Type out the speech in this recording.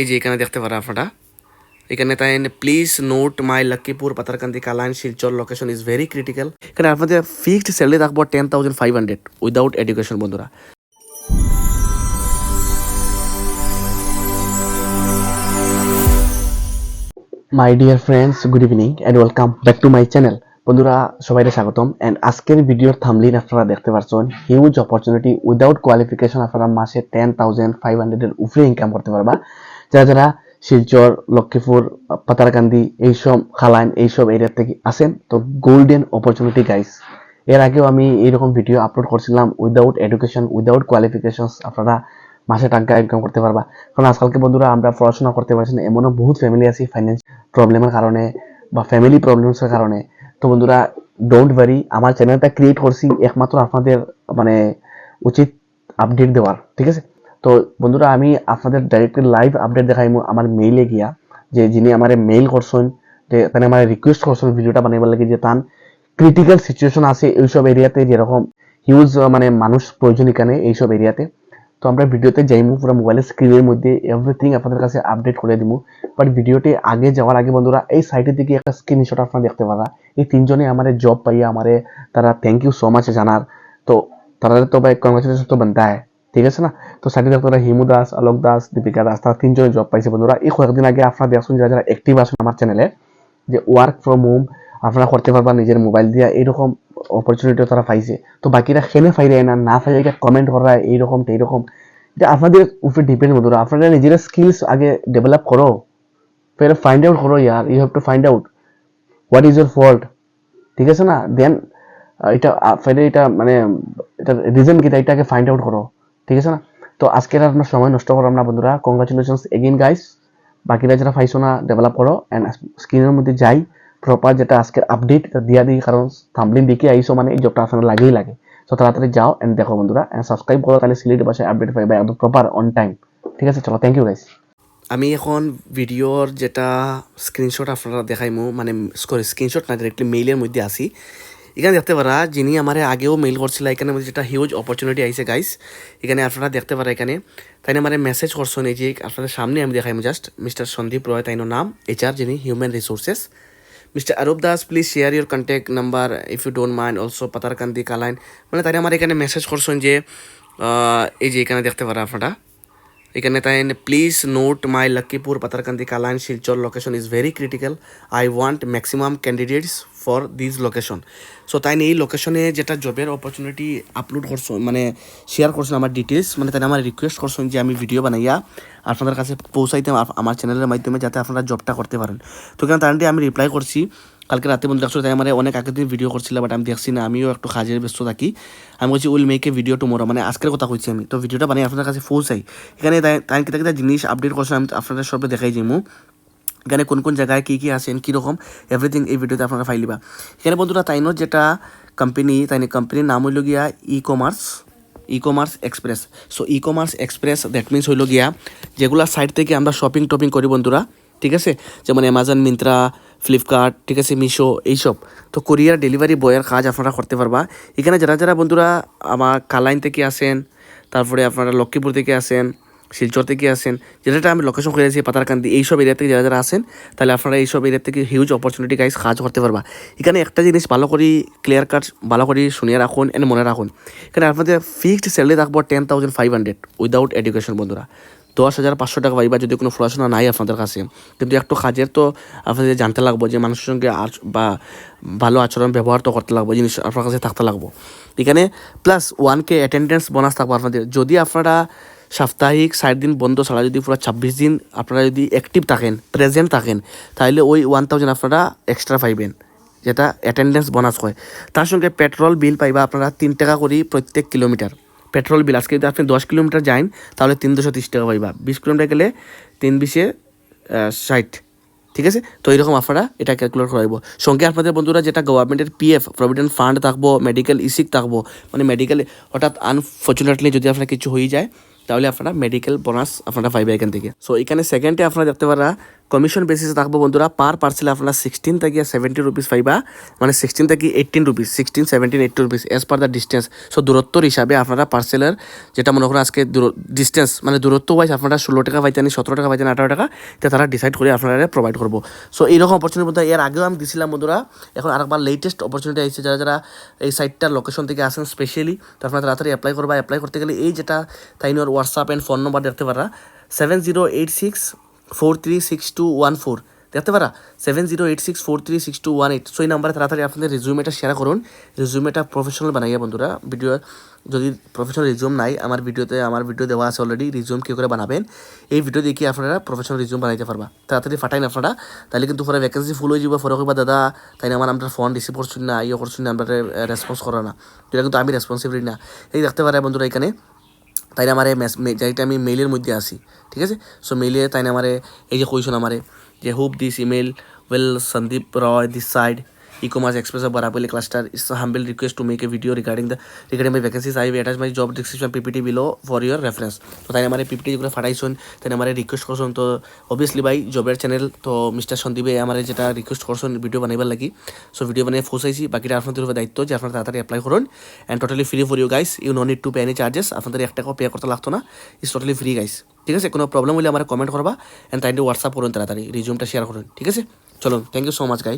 এই যে এখানে দেখতে পারা আপনারা। এখানে তাই please note my Lakshmipur Patharkandi Kalain Silchar location is very critical এখানে আপনাদের ফিক্সড স্যালারি থাকব ten thousand five hundred without education বন্ধুরা। My dear friends good evening and welcome back to my channel বন্ধুরা, সবাইকে স্বাগতম। অ্যান্ড আজকের ভিডিওর thumbnail আপনারা দেখতে পাচ্ছেন হিউজ অপরচুনিটি উইদাউট কোয়ালিফিকেশন আপনারা মাসে টেন থাউজেন্ড ফাইভ হান্ড্রেডের উপরে ইনকাম করতে পারবা। যারা যারা শিলচর, লক্ষ্মীপুর, পাতারকান্দি এইসব খালাইন এইসব এরিয়া থেকে আসেন, তো গোল্ডেন অপরচুনিটি গাইস এর আগেও আমি এইরকম ভিডিও আপলোড করছিলাম উইদাউট এডুকেশন উইদাউট কোয়ালিফিকেশন আপনারা মাসে টাকা ইনকাম করতে পারবা। কারণ আজকালকে বন্ধুরা আমরা পড়াশোনা করতে পারছি না, এমনও বহুত ফ্যামিলি আছে ফাইন্যান্স প্রবলেমের কারণে বা ফ্যামিলি প্রবলেমসের কারণে। তো বন্ধুরা ডোন্ট ওয়ারি আমার চ্যানেলটা ক্রিয়েট করছি একমাত্র আপনাদের মানে উচিত আপডেট দেওয়ার, ঠিক আছে? তো বন্ধুরা, আমি আপনাদের ডাইরেক্টলি লাইভ আপডেট দেখাইমু আমার মেইলে গিয়া, যে যিনি আমার মেইল করছেন, যে তানে আমার রিকোয়েস্ট করছেন ভিডিওটা বানাইবার লাগে, যে তান ক্রিটিক্যাল সিচুয়েশন আছে এইসব এরিয়াতে যেরকম হিউজ মানে মানুষ প্রয়োজন এখানে এইসব এরিয়াতে তো। আমরা ভিডিওতে যাইমু পুরো মোবাইলের স্ক্রিনের মধ্যে এভরিথিং আপনাদের কাছে আপডেট করে দিব বাট ভিডিওটি আগে যাওয়ার আগে বন্ধুরা, এই সাইটের দিকে একটা স্ক্রিনশট আপনারা দেখতে পারা। এই তিনজনে আমার জব পাইয়া আমারে তারা থ্যাংক ইউ সো মাচ জানার। তো তারা তো ভাই কংগ্রেচুলেশন তো বানতা হয় ঠিক আছে না? তো সাইডে পারা হিমু দাস, আলোক দাস, দীপিকা দাস, তারা তিনজনে জব পাইছে। বন্ধুরা, এই কয়েকদিন আগে আপনারা দেখুন যারা যারা অ্যাক্টিভ আছেন আমার চ্যানেলে যে ওয়ার্ক ফ্রম হোম আপনারা করতে পারবা নিজের মোবাইল দিয়া, এইরকম অপরচুনিটিও তারা পাইছে। তো বাকিরা খেলে ফাইরে না না ফাইরে কমেন্ট করা, এইরকম এইরকম এটা আপনাদের উপরে ডিপেন্ড বন্ধুরা। আপনারা নিজেরা স্কিলস আগে ডেভেলপ করো। ফের ফাইন্ড আউট করো ইয়ার। You have to find out what is your fault ঠিক আছে না? দেন এটা ফেরে এটা মানে এটা রিজন কি এটাকে ফাইন্ড আউট করো। ঠিক আছে না? তো আজকের আপনার সময় নষ্ট করলাম না বন্ধুরা। কংগ্রাচুলেশন এগেইন গাইস বাকিরা যারা পাইছো না ডেভেলপ করো অ্যান্ড স্ক্রিনের মধ্যে যাই। প্রপার যেটা আজকের আপডেট এটা দিয়া দিই কারণ থামলিন দেখে আইসো মানে এই জবটা আপনার লাগেই লাগে। তো তাড়াতাড়ি যাও অ্যান্ড দেখো বন্ধুরা অ্যান্ড সাবস্ক্রাইব করো তাহলে সিলেটি ভাষায় আপডেট পাইবা একদম প্রপার অন টাইম ঠিক আছে, চলো থ্যাংক ইউ গাইস আমি এখন ভিডিওর যেটা স্ক্রিনশট আপনারা দেখাইমু মানে স্ক্রিনশট না ডিরেক্টলি মেইলের মধ্যে আসি এখানে দেখতে পারা যিনি আমার আগেও মেইল করছিল, এখানে যেটা হিউজ অপরচুনিটি আইছে গাইস এখানে আপনারা দেখতে পারা এখানে তাই আমার মেসেজ করছেন এই যে আপনাদের সামনে আমি দেখাইমু জাস্ট মিস্টার সন্দীপ রয় তাইনো নাম এইচআর যিনি human resources mister Arup Das please share your contact number if you don't mind also Patharkandi Kalain মানে তাই আমার এখানে মেসেজ করছেন যে এই যে এখানে দেখতে পারা আপনারা। এখানে তাই please note my Lakshmipur Patharkandi Kalain Silchar location is very critical I want maximum candidates for this location so তাই এই লোকেশনে যেটা জবের অপরচুনিটি আপলোড করছ মানে শেয়ার করছেন আমার ডিটেলস মানে তাই আমার রিকোয়েস্ট করছেন যে আমি ভিডিও বানাইয়া আপনাদের কাছে পৌঁছাইতে আমার চ্যানেলের মাধ্যমে যাতে আপনারা জবটা করতে পারেন। তো কেন তাই আমি রিপ্লাই করছি কালকে রাতে বন্ধু দেখছ, তাই আমার অনেক আগের দিন ভিডিও করছিল বাট আমি দেখছি না, আমিও একটু কাজের ব্যস্ত থাকি। আমি বলছি will make a video tomorrow মানে আজকের কথা কইছি আমি। তো ভিডিওটা বানিয়ে আপনাদের কাছে পৌঁছাই। এখানে তাই কিতা কিতা জিনিস আপডেট করছেন আমি আপনাদের সবে দেখাই যাইমু এখানে কোন কোন জায়গায় কী কী আছেন কীরকম এভরিথিং এই ভিডিওতে আপনারা ফাইলিবা এখানে বন্ধুরা তাইনোর যেটা কোম্পানি তাই কোম্পানির নাম হইল গিয়া e commerce e commerce express so e commerce express that means হইল গিয়া যেগুলা সাইট থেকে আমরা শপিং টপিং করি বন্ধুরা ঠিক আছে? যেমন অ্যামাজন মিন্ত্রা ফ্লিপকার্ট ঠিক আছে মিশো এইসব। তো কোরিয়ার ডেলিভারি বয়ের কাজ আপনারা করতে পারবা। এখানে যারা যারা বন্ধুরা আমার কালাইন থেকে আসেন, তারপরে আপনারা লক্ষ্মীপুর থেকে আসেন, শিলচর থেকে আসেন যেটা আমি লোকেশন করে দিয়েছি পাতারকান্দি এইসব এরিয়া থেকে যারা যারা আসেন, তাহলে আপনারা এইসব এরিয়া থেকে হিউজ অপরচুনিটি গাইজ কাজ করতে পারবা। এখানে একটা জিনিস ভালো করে ক্লিয়ার কাট ভালো করে শুনিয়ে রাখুন এন্ড মনে রাখুন। এখানে আপনাদের ফিক্সড স্যালারি থাকব ten thousand five hundred without education বন্ধুরা। দশ হাজার পাঁচশো টাকা পাইবা যদি কোনো পড়াশোনা নাই আপনাদের কাছে, কিন্তু একটু কাজের তো আপনাদের জানতে লাগবো যে মানুষের সঙ্গে বা ভালো আচরণ ব্যবহার তো করতে লাগবো, জিনিস আপনার কাছে থাকতে লাগবো। এখানে plus one K attendance bonus থাকব আপনাদের। যদি আপনারা সাপ্তাহিক ষাট দিন বন্ধ ছাড়া যদি পুরো ছাব্বিশ দিন আপনারা যদি অ্যাক্টিভ থাকেন প্রেজেন্ট থাকেন, তাহলে ওই ওয়ান থাউজেন্ড আপনারা এক্সট্রা পাইবেন, যেটা অ্যাটেন্ডেন্স বোনাস হয়। তার সঙ্গে পেট্রোল বিল পাইবা আপনারা তিন টাকা করে প্রত্যেক কিলোমিটার পেট্রোল বিল, আজকে যদি আপনি দশ কিলোমিটার যান, তাহলে তিন দুশো তিরিশ টাকা পাইবা। বিশ কিলোমিটার গেলে তিন বিশে ষাট, ঠিক আছে? তো এইরকম আপনারা এটা ক্যালকুলেট করাইব। সঙ্গে আপনাদের বন্ধুরা, যেটা গভর্নমেন্টের পিএফ প্রভিডেন্ট ফান্ড থাকব মেডিকেল ইসিক থাকব মানে মেডিকেল হঠাৎ আনফর্চুনেটলি যদি আপনার কিছু হয়ে যায়, তাহলে আপনারা মেডিকেল বোনাস আপনারা পাইবে এখান থেকে। সো এখানে সেকেন্ডে আপনারা দেখতে পারা কমিশন বেসিসে থাকব বন্ধুরা, পার পার্সেল আপনারা সিক্সটিন থেকে সেভেন্টি রুপিস পাইবা মানে সিক্সটিন থেকে eighteen rupees sixteen seventeen eighty rupees as per the distance so দূরত্বর হিসাবে আপনারা পার্সেলের যেটা মনে করেন আজকে ডিস্টেন্স মানে দূরত্ব ওয়াইজ আপনারা ষোলো টাকা পাইতেন সতেরো টাকা পাইতেন আঠারো টাকা এটা তারা ডিসাইড করে আপনারা প্রোভাইড করব। সো এইরকম অপরচুনিটি বন্ধুরা এর আগেও আমি দিছিলাম বন্ধুরা, এখন আরেকবার লেটেস্ট অপরচুনিটি আসছে যারা যারা এই সাইটটার লোকেশন থেকে আসেন স্পেশালি তো আপনারা তাড়াতাড়ি অ্যাপ্লাই করবা। অ্যাপ্লাই করতে গেলে এই যেটা তাইনোর হোয়াটসঅ্যাপ অ্যান্ড ফোন নম্বর দেখতে পারা seven zero eight six four three six two one four দেখতে পারা? Seven zero eight six four three six two one eight so এই নাম্বারে তাড়াতাড়ি আপনাদের রিজিউমেটা শেয়ার করুন। রিজিউমেটা প্রফেশনাল বানাইয়া বন্ধুরা ভিডিও যদি প্রফেশনাল রিজিউম নাই, আমার ভিডিওতে আমার ভিডিও দেওয়া আছে অলরেডি রিজিউম কী করে বানাবেন, এই ভিডিও দেখে আপনারা প্রফেশনাল রিজিউম বানাইতে পারবা। তাড়াতাড়ি ফাটাইন আপনারা। তাহলে কিন্তু পরে ভ্যাকেন্সি ফুল হয়ে যাবে। পরে কইবা দাদা, তাই না আমার আমরা ফোন রিসিভ করছুন না ইয়ে করছুন না আমরা রেসপন্স করা না। এটা কিন্তু আমি রেসপন্সিবিলিটি না। এই দেখতে পারে বন্ধুরা এখানে। তাই আমার যেটা আমি মেইলের মধ্যে আসি, ঠিক আছে? সো মেইলে তাই আমার এই যে কইসন আমারে যে hope this email well Sandeep Roy this side e commerce express of Barapali cluster is humble request to make a video regarding the regarding my vacancies I attach my job description PPT below for your reference তো তাই আমার PPT যেগুলো ফাটাইছুন তাই আমার request করছুন তো obviously ভাই জবের channel তো মিস্টার সন্দীপে আমার যেটা রিকোয়েস্ট করছুন ভিডিও বানাইবার লাগি সো ভিডিও বানিয়ে ফোসাইছি বাকিটা আপনাদের উপর দায়িত্ব যে আপনারা তাড়াতাড়ি অ্যাপ্লাই করুন and totally free for you guys you no need to pay any charges আপনাদের এক টাকাও পে করতে লাগতো না ইস টোটালি ফ্রি গাইস ঠিক আছে কোনো প্রবলেম হলে আমার কমেন্ট করবা অ্যান্ড তাই হোয়াটসঅ্যাপ করুন তাড়াতাড়ি রিজিউমটা শেয়ার করুন ঠিক আছে চলুন thank you so much guy